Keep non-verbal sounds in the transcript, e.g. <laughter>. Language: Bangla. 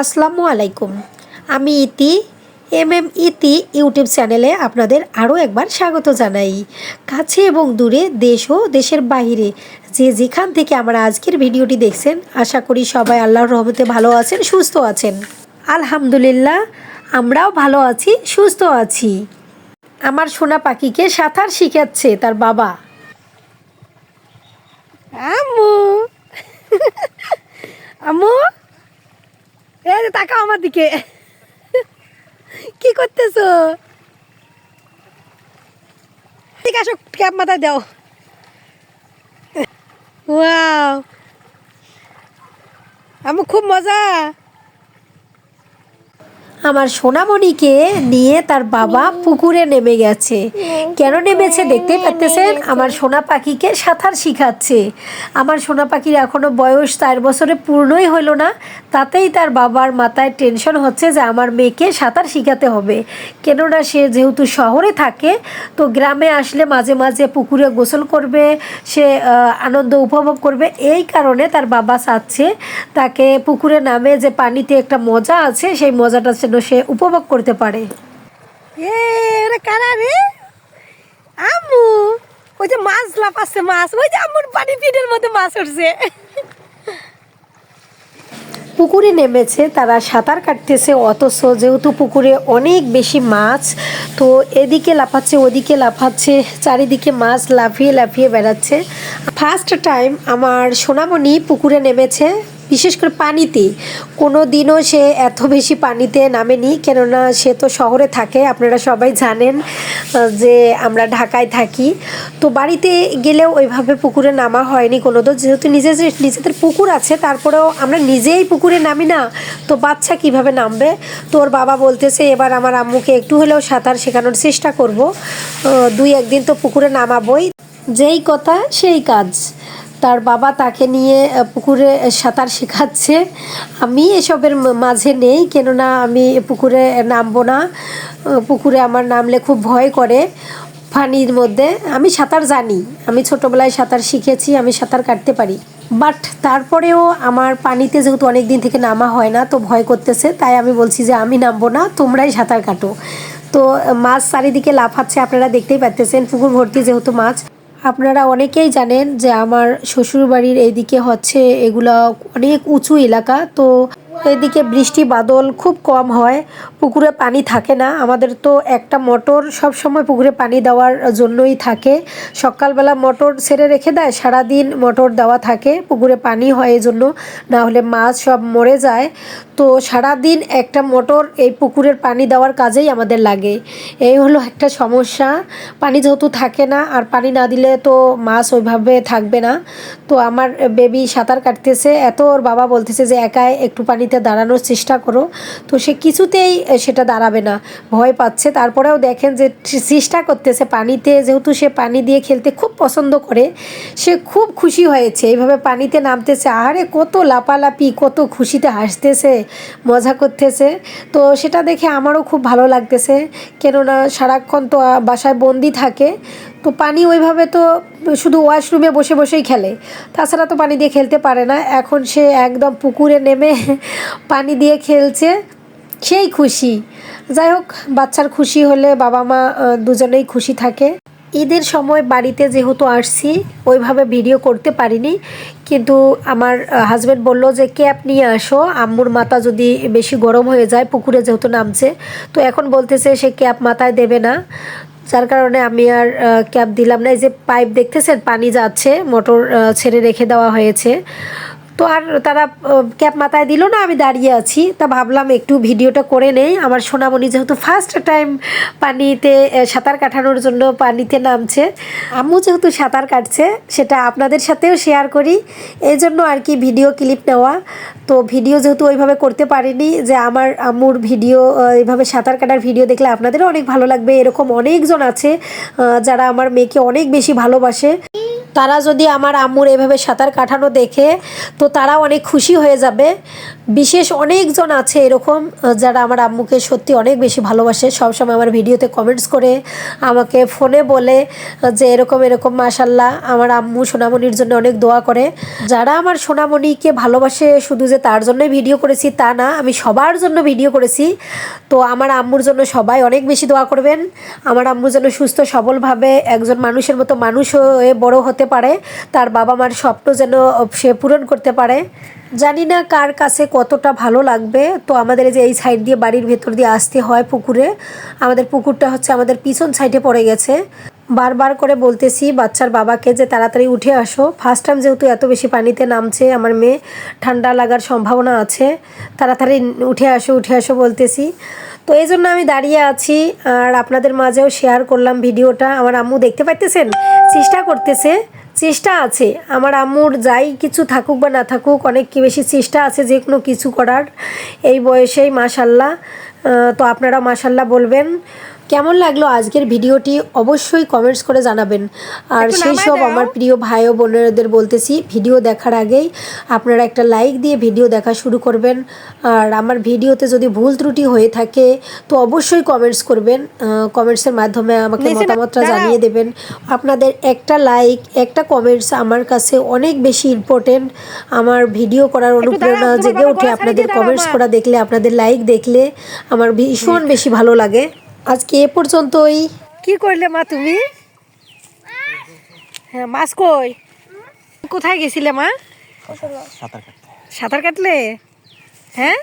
আসসালামু আলাইকুম। আমি ইতি এম এম ইতি ইউটিউব চ্যানেলে আপনাদের আরও একবার স্বাগত জানাই। কাছে এবং দূরে দেশ ও দেশের বাইরে যে যেখান থেকে আমরা আজকের ভিডিওটি দেখছেন, আশা করি সবাই আল্লাহর রহমতে ভালো আছেন, সুস্থ আছেন। আলহামদুলিল্লাহ, আমরাও ভালো আছি, সুস্থ আছি। আমার সোনা পাখিকে সাঁতার শিখাচ্ছে তার বাবা। আম্মু। এই যে তাকাও আমার দিকে। কি করতেছো? ঠিক আছে, ক্যাপ মাথায় দাও। ওয়াও আমার খুব মজা। আমার সোনামণিকে নিয়ে তার বাবা পুকুরে নেমে গেছে। কেন নেমেছে দেখতে পাচ্তেছেন আমার সোনা পাখিকে সাঁতার শিখাচ্ছে। আমার সোনা পাখির এখনও বয়স চার বছরে পূর্ণই হলো না। তাতেই তার বাবার মাথায় টেনশন হচ্ছে যে আমার মেয়েকে সাঁতার শিখাতে হবে। কেননা সে যেহেতু শহরে থাকে, তো গ্রামে আসলে মাঝে মাঝে পুকুরে গোসল করবে, সে আনন্দ উপভোগ করবে। এই কারণে তার বাবা চাচ্ছে তাকে পুকুরে নামে যে পানিতে একটা মজা আছে, সেই মজাটা যেন সে উপভোগ করতে পারে। এ ওরে কারা রে? আম্মু ওই যে মাছ লাফাচ্ছে মাছ ওই যে আম্মুর পানি পিঠের মধ্যে মাছ উঠছে। পুকুরে নেমেছে তারা সাঁতার কাটতেছে অথচ যেহেতু পুকুরে অনেক বেশি মাছ তো এদিকে লাফাচ্ছে ওদিকে লাফাচ্ছে চারিদিকে মাছ লাফিয়ে লাফিয়ে বেড়াচ্ছে। ফার্স্ট টাইম আমার সোনামণি পুকুরে নেমেছে। বিশেষ করে পানিতে। কোনো দিনও সে এত বেশি পানিতে নামেনি, কেননা সে তো শহরে থাকে, আপনারা সবাই জানেন যে আমরা ঢাকায় থাকি। তো বাড়িতে গেলেও ওইভাবে পুকুরে নামা হয়নি কোনো তো যেহেতু নিজের নিজেদের পুকুর আছে, তারপরেও আমরা নিজেই পুকুরে নামি না। তো বাচ্চা কীভাবে নামবে? তোর বাবা বলতেছে, এবার আমার আম্মুকে একটু হলেও সাঁতার শেখানোর চেষ্টা করব। দুই একদিন তো পুকুরে নামাবই। যেই কথা, সেই কাজ। তার বাবা তাকে নিয়ে পুকুরে সাঁতার শেখাচ্ছে। আমি এসবের মাঝে নেই, কেননা আমি পুকুরে নামবো না। পুকুরে আমার নামলে খুব ভয় করে পানির মধ্যে। আমি সাঁতার জানি, আমি ছোটোবেলায় সাঁতার শিখেছি, আমি সাঁতার কাটতে পারি। বাট তারপরেও আমার পানিতে যেহেতু অনেক দিন থেকে নামা হয় না, তো ভয় করতেছে। তাই আমি বলছি যে, আমি নামবো না, তোমরাই সাঁতার কাটো। তো মাছ চারিদিকে লাফাচ্ছে, আপনারা দেখতেই পাচ্তেছেন পুকুর ভর্তি যেহেতু মাছ। আপনারা অনেকেই জানেন যে আমার শ্বশুরবাড়ির এইদিকে হচ্ছে এগুলা অনেক উঁচু এলাকা, তো এদিকে বৃষ্টি বাদল খুব কম হয়, পুকুরে পানি থাকে না। আমাদের তো একটা মোটর সব সময় পুকুরে পানি দেওয়ার জন্যই থাকে। সকালবেলা মোটর ছেড়ে রেখে দেয়, সারাদিন মোটর দেওয়া থাকে, পুকুরে পানি হয় এই জন্য না হলে মাছ সব মরে যায়। তো সারাদিন একটা মোটর এই পুকুরের পানি দেওয়ার কাজেই আমাদের লাগে। এই হলো একটা সমস্যা। পানি যেহেতু থাকে না, আর পানি না দিলে তো মাছ ওইভাবে থাকবে না। তো আমার বেবি সাঁতার কাটতেছে। এত ওর বাবা বলতেছে যে, একাই একটু পানিতে দাঁড়ানোর চেষ্টা করো। তো সে কিছুতেই সেটা দাঁড়াবে না, ভয় পাচ্ছে। তারপরেও দেখেন যে, চেষ্টা করতেছে পানিতে। যেহেতু সে পানি দিয়ে খেলতে খুব পছন্দ করে, সে খুব খুশি হয়েছে। এইভাবে পানিতে নামতেছে। আহারে, কত লাপালাপি কত খুশিতে হাসতেছে। মজা করতেছে। তো সেটা দেখে আমারও খুব ভালো লাগতেছে। কেননা সারাক্ষণ তো বাসায় বন্দি থাকে। তো পানি ওইভাবে তো শুধু ওয়াশরুমে বসে বসেই খেলে। তাছাড়া তো পানি দিয়ে খেলতে পারে না। এখন সে একদম পুকুরে নেমে <laughs> পানি দিয়ে খেলছে। সেই খুশি। যাই হোক, বাচ্চার খুশি হলে বাবা মা দুজনেই খুশি থাকে। ঈদের সময় বাড়িতে যেহেতু আসছি, ওইভাবে ভিডিও করতে পারিনি। কিন্তু আমার হাজব্যান্ড বলল যে ক্যাপ নিয়ে আসো, আম্মুর মাথা যদি বেশি গরম হয়ে যায়, পুকুরে যেহেতু নামছে। তো এখন বলতেছে সে ক্যাপ মাথায় দেবে না। যার কারণে আমি আর ক্যাপ দিলাম না। এই যে পাইপ দেখতেছেন, পানি যাচ্ছে, মোটর ছেড়ে রেখে দেওয়া হয়েছে। তো আর তারা ক্যাপ মাথায় দিল না, আমি দাঁড়িয়ে আছি। তা ভাবলাম একটু ভিডিওটা করে নেই। আমার সোনামণি যেহেতু ফার্স্ট টাইম পানিতে সাঁতার কাটানোর জন্য পানিতে নামছে। আম্মু যেহেতু সাঁতার কাটছে, সেটা আপনাদের সাথেও শেয়ার করি। এই জন্য আর কি ভিডিও ক্লিপ নেওয়া। তো ভিডিও যেহেতু ওইভাবে করতে পারিনি, যে আমার আম্মুর ভিডিও এইভাবে সাঁতার কাটার ভিডিও দেখলে আপনাদেরও অনেক ভালো লাগবে। এরকম অনেকজন আছে যারা আমার মেয়েকে অনেক বেশি ভালোবাসে। তারা যদি আমার আম্মুর এভাবে সাঁতার কাটানো দেখে তো তারা অনেক খুশি হয়ে যাবে। বিশেষ অনেকজন আছে এরকম যারা আমার আম্মুকে সত্যি অনেক বেশি ভালোবাসে। সবসময় আমার ভিডিওতে কমেন্টস করে, আমাকে ফোনে বলে যে এরকম এরকম মাশাল্লাহ আমার আম্মু সোনামণির জন্য অনেক দোয়া করে। যারা আমার সোনামণিকে ভালোবাসে শুধু যে তার জন্যই ভিডিও করেছি, তা না, আমি সবার জন্য ভিডিও করেছি। তো আমার আম্মুর জন্য সবাই অনেক বেশি দোয়া করবেন। আমার আম্মু যেন সুস্থ, সবলভাবে একজন মানুষের মতো মানুষ হয়ে বড় হতে পারে, তার বাবা মার স্বপ্ন যেন সে পূরণ করতে পারে। জানি না কার কাছে কতটা ভালো লাগবে। তো আমাদের এই যে এই সাইড দিয়ে বাড়ির ভেতর দিয়ে আসতে হয় পুকুরে, আমাদের পুকুরটা হচ্ছে আমাদের পিছন সাইডে পড়ে গেছে। বারবার করে বলতেছি, বাচ্চার বাবাকে যে তাড়াতাড়ি উঠে আসো। ফার্স্ট টাইম যেহেতু এত বেশি পানিতে নামছে, আমার মেয়ে ঠান্ডা লাগার সম্ভাবনা আছে। তাড়াতাড়ি উঠে আসো উঠে আসো বলতেছি। তো এই জন্য আমি দাঁড়িয়ে আছি, আর আপনাদের মাঝেও শেয়ার করলাম ভিডিওটা। আমার আম্মু দেখতে পাইতেছেন? চেষ্টা করতেছে। চেষ্টা আছে। আমার আম্মুর যাই কিছু থাকুক বা না থাকুক, অনেক কি বেশি চেষ্টা আছে যে কোনো কিছু করার। এই বয়সেই মাশাল্লাহ। তো আপনারা মাশাল্লাহ বলবেন। কেমন লাগল আজকের ভিডিওটি অবশ্যই কমেন্টস করে জানাবেন। আর সেই সব আমার প্রিয় ভাই ও বোনেদের বলতেছি ভিডিও দেখার আগেই আপনারা একটা লাইক দিয়ে ভিডিও দেখা শুরু করবেন। আর আমার ভিডিওতে যদি ভুল ত্রুটি হয়ে থাকে তো অবশ্যই কমেন্টস করবেন। কমেন্টসের মাধ্যমে আমাকে মতামতটা জানিয়ে দেবেন। আপনাদের একটা লাইক একটা কমেন্টস আমার কাছে অনেক বেশি ইম্পর্টেন্ট আমার ভিডিও করার অনুপ্রেরণা জেগে ওঠে আপনাদের কমেন্টস করা দেখলে আপনাদের লাইক দেখলে আমার ভীষণ বেশি ভালো লাগে। আজকে এ পর্যন্তই। কি করলে মা তুমি? হ্যাঁ মাছ কই? কোথায় গেছিলে মা? সাঁতার কাটতে। সাঁতার কাটলে? হ্যাঁ?